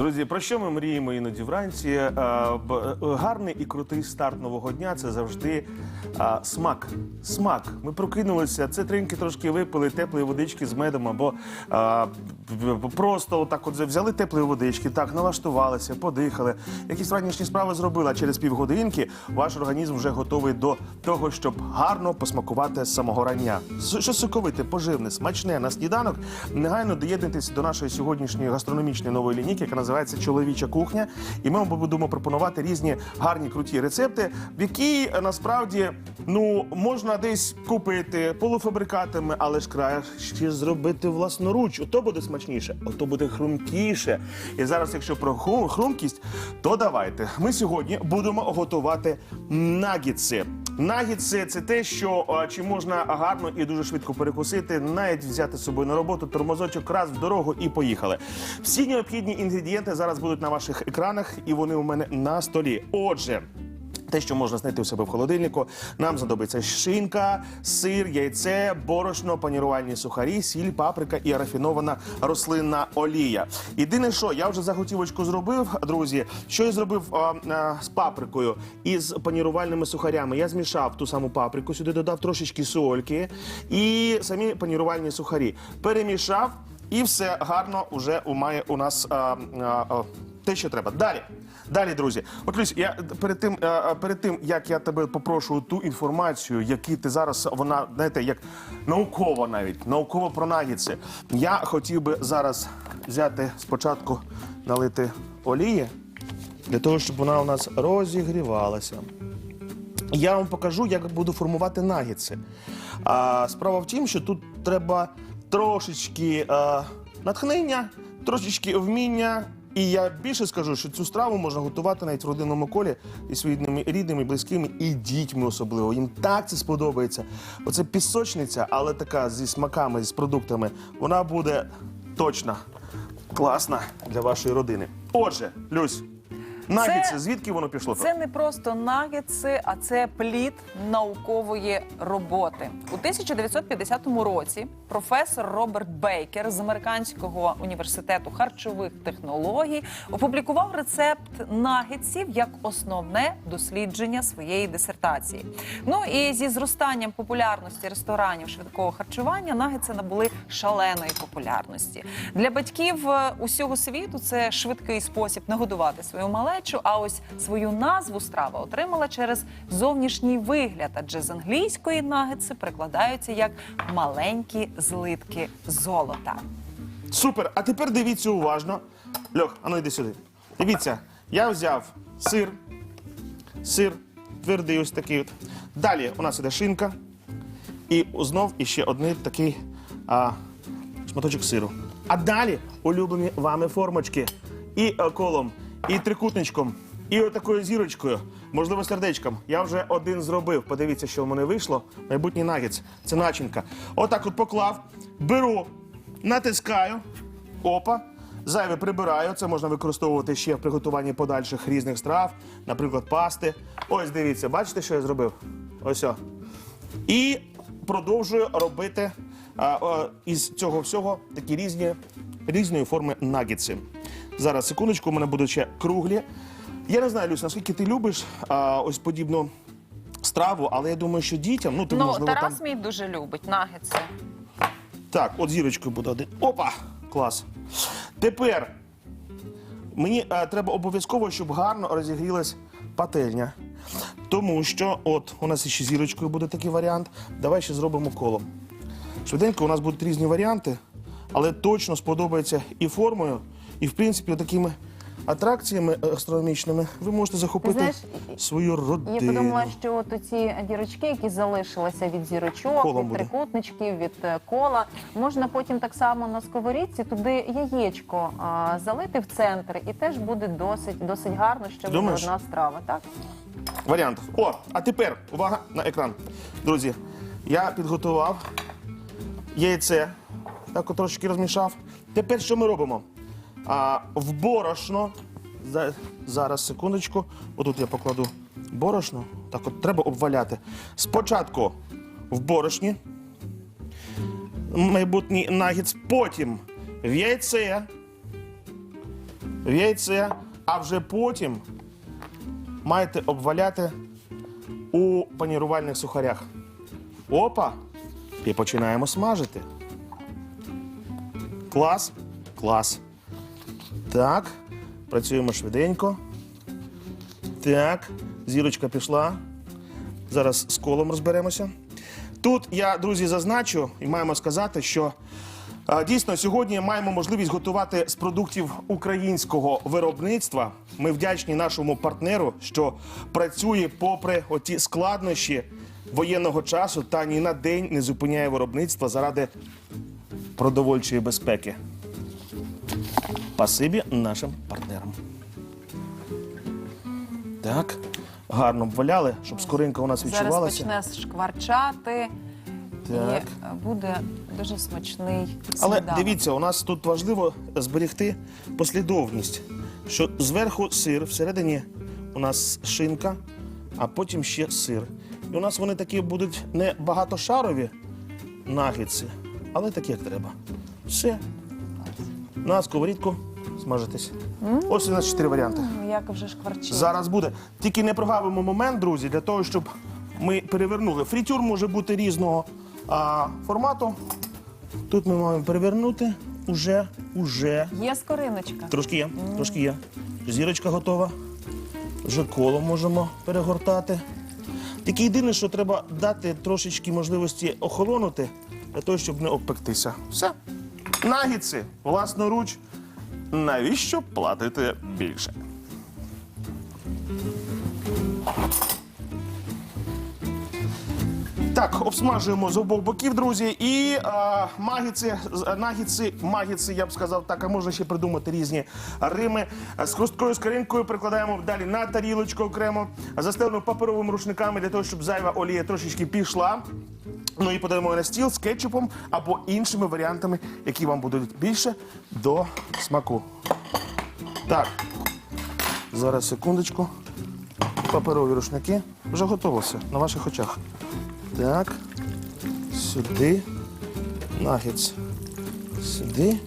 Друзі, про що ми мріємо іноді вранці? Е, е, Гарний і крутий старт нового дня це завжди е, смак. Смак. Ми прокинулися, це тринки трошки випили, теплої водички з медом, або просто отак от взяли теплої водички, так, налаштувалися, подихали, якісь ранішні справи зробили, а через півгодинки ваш організм вже готовий до того, щоб гарно посмакувати з самого рання. Що соковите, поживне, смачне на сніданок. Негайно доєднуйтесь до нашої сьогоднішньої гастрономічної нової лінійки, яка називається Чоловіча кухня. І ми будемо пропонувати різні гарні круті рецепти, в які е, насправді ну можна десь купити полуфабрикатами, але ж краще зробити власноруч. Ото буде смачніше, ото буде хрумкіше. І зараз, якщо про хру- хрумкість, то давайте. Ми сьогодні будемо готувати нагітси. Нагітси це те, що чи можна гарно і дуже швидко перекусити, навіть взяти з собою на роботу, тормозочок раз в дорогу і поїхали. Всі необхідні інгредієнти зараз будуть на ваших екранах, і вони у мене на столі. Отже. Те, що можна знайти у себе в холодильнику, нам знадобиться шинка, сир, яйце, борошно, панірувальні сухарі, сіль, паприка і рафінована рослинна олія. Єдине, що я вже заготівочку зробив, друзі. Що я зробив а, а, з паприкою і з панірувальними сухарями? Я змішав ту саму паприку, сюди додав трошечки сольки і самі панірувальні сухарі. Перемішав і все гарно вже має у нас а, а, а, те, що треба. Далі. Далі, друзі, от Люсь, я перед тим, е, е, перед тим як я тебе попрошу ту інформацію, які ти зараз вона знаєте, як наукова навіть науково про нагідси, Я хотів би зараз взяти спочатку налити олії для того, щоб вона у нас розігрівалася. Я вам покажу, як буду формувати нагідси. А, справа в тім, що тут треба трошечки е, натхнення, трошечки вміння. І я більше скажу, що цю страву можна готувати навіть в родинному колі і своїми рідними, близькими і дітьми особливо. Їм так це сподобається. Оце пісочниця, але така зі смаками, з продуктами. Вона буде точно класна для вашої родини. Отже, Люсь, нагідси, звідки воно пішло? Це не просто нагетси, а це плід наукової роботи. У 1950 році професор Роберт Бейкер з американського університету харчових технологій опублікував рецепт нагетсів як основне дослідження своєї дисертації. Ну і зі зростанням популярності ресторанів швидкого харчування нагетси набули шаленої популярності для батьків е, усього світу. Це швидкий спосіб нагодувати свою малечу. А ось свою назву страва отримала через зовнішній вигляд, адже з англійської нагетси перекладаються як маленькі злитки золота. Супер. А тепер дивіться уважно. Льох, а ну йди сюди. Дивіться, я взяв сир. Сир твердий ось такий. От. Далі у нас іде шинка. І знов іще один такий а, шматочок сиру. А далі улюблені вами формочки. І е, колом, і трикутничком, і отакою зірочкою, можливо, сердечком. Я вже один зробив. Подивіться, що в мене вийшло. Майбутній нагетс. Це начинка. Отак от поклав, беру, натискаю. Опа. Зайве прибираю. Це можна використовувати ще в приготуванні подальших різних страв, наприклад, пасти. Ось дивіться, бачите, що я зробив? Ось. о. І продовжую робити а, а, із цього всього такі різні, різної форми нагетси. Зараз, секундочку, у мене будуть ще круглі. Я не знаю, Люсь, наскільки ти любиш а, ось подібну страву, але я думаю, що дітям, ну ти ну можливо Тарас там. мій дуже любить нагетси. Так, от зірочкою буде один. Опа! Клас. Тепер мені е, треба обов'язково, щоб гарно розігрілась пательня. Тому що, от, у нас ще зірочкою буде такий варіант. Давай ще зробимо колом. Швиденько у нас будуть різні варіанти, але точно сподобається і формою, і, в принципі, такими атракціями астрономічними ви можете захопити знаєш, свою родину. Я подумала, що от оці дірочки, які залишилися від зірочок, Колом від буде. трикутничків, від е, кола, можна потім так само на сковорідці туди яєчко а, залити в центр, і теж буде досить досить гарно, що буде Думаєш? одна страва. Так Варіант. О, а тепер увага на екран. Друзі, я підготував яйце, так от трошки розмішав. Тепер що ми робимо? А, в борошно. За- Зараз, секундочку. Отут я покладу борошно. Так от треба обваляти. Спочатку в борошні. Майбутній нагідс, потім в яйце. в яйце, а вже потім маєте обваляти у панірувальних сухарях. Опа! І починаємо смажити. Клас. Клас. Так. Працюємо швиденько. Так. Зірочка пішла. Зараз з колом розберемося. Тут я, друзі, зазначу і маємо сказати, що дійсно сьогодні маємо можливість готувати з продуктів українського виробництва. Ми вдячні нашому партнеру, що працює попри оті складнощі воєнного часу та ні на день не зупиняє виробництво заради продовольчої безпеки. Пасибі нашим партнерам. Так, гарно обваляли, щоб скоринка у нас Зараз відчувалася. почне шкварчати Так. і буде дуже смачний Але сніданок. дивіться, у нас тут важливо зберегти послідовність, що зверху сир, всередині у нас шинка, а потім ще сир. І у нас вони такі будуть не багатошарові нагідці, але такі, як треба. Все. На сковорідку смажитись. Ось у нас чотири варіанти. М, Як вже шкварчить. Зараз буде. Тільки не прогавимо момент, друзі, для того, щоб ми перевернули. Фрітюр може бути різного а, формату. Тут ми маємо перевернути. Уже, уже. Є скориночка. Трошки є, трошки є. Зірочка готова. Вже коло можемо перегортати. Тільки єдине, що треба дати трошечки можливості охолонути для того, щоб не обпектися. Все. Нагідці, власноруч. Навіщо платити більше? Так, обсмажуємо з обох боків, друзі. І а, магіці, з- нагідці, магіці, я б сказав, так, а можна ще придумати різні рими. З хрусткою скоринкою прикладаємо далі на тарілочку окремо, застелену паперовими рушниками для того, щоб зайва олія трошечки пішла. Ну і подаємо на стіл з кетчупом або іншими варіантами, які вам будуть більше до смаку. Так, зараз секундочку. Паперові рушники. Вже готово все на ваших очах. Так. Сюди. Нагетс. Сюди.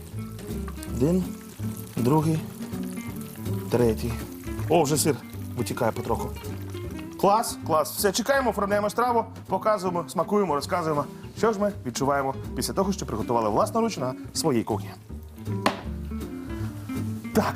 Один, другий, третій. О, вже сир витікає потроху. Клас, клас. Все, чекаємо, оформляємо страву, показуємо, смакуємо, розказуємо, що ж ми відчуваємо після того, що приготували власноруч на своїй кухні. Так.